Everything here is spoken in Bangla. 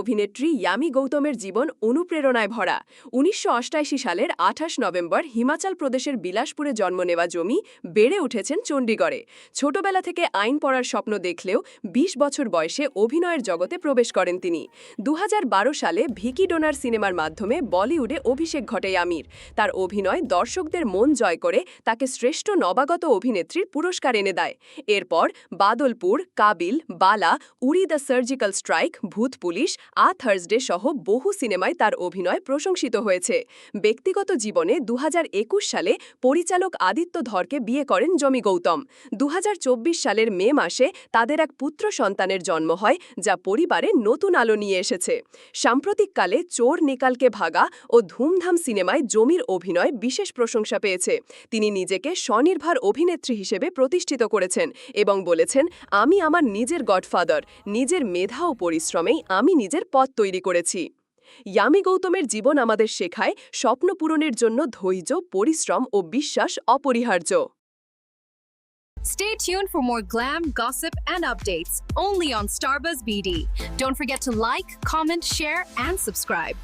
অভিনেত্রী ইয়ামি গৌতমের জীবন অনুপ্রেরণায় ভরা। উনিশশো সালের আঠাশ নভেম্বর হিমাচল প্রদেশের বিলাসপুরে জন্ম নেওয়া জমি বেড়ে উঠেছেন চণ্ডীগড়ে। ছোটবেলা থেকে আইন পড়ার স্বপ্ন দেখলেও ২০ বছর বয়সে অভিনয়ের জগতে প্রবেশ করেন তিনি। দু হাজার বারো সালে ভিকি ডোনার সিনেমার মাধ্যমে বলিউডে অভিষেক ঘটে ইয়ামির। তার অভিনয় দর্শকদের মন জয় করে, তাকে শ্রেষ্ঠ নবাগত অভিনেত্রীর পুরস্কার এনে দেয়। এরপর Badlapur, Kaabil, Bala Uri the surgical strike, Bhoot police a Thursday সহ বহু সিনেমায় তার অভিনয় প্রশংসিত হয়েছে। ব্যক্তিগত জীবনে দু হাজার একুশ সালে পরিচালক আদিত্য ধরকে বিয়ে করেন জমি গৌতম। দু হাজার চব্বিশ সালের মে মাসে তাদের এক পুত্র সন্তানের জন্ম হয়, যা পরিবারে নতুন আলো নিয়ে এসেছে। সাম্প্রতিককালে চোর নিকালকে ভাগা ও ধুমধাম সিনেমায় জমির অভিনয় বিশেষ প্রশংসা পেয়েছে। তিনি নিজেকে স্বনির্ভর অভিনেত্রী হিসেবে প্রতিষ্ঠিত করেছেন এবং বলেছেন, আমি আমার নিজের গডফাদার, নিজের মেধা ও পরিশ্রমেই আমি নিজের পথ তৈরি করেছি ইয়ামি গৌতমের জীবন আমাদের শেখায় স্বপ্ন পূরণের জন্য ধৈর্য পরিশ্রম ও বিশ্বাস অপরিহার্য Stay tuned for more glam, gossip, and updates only on Starbuzz BD. Don't forget to like, comment, share, and subscribe.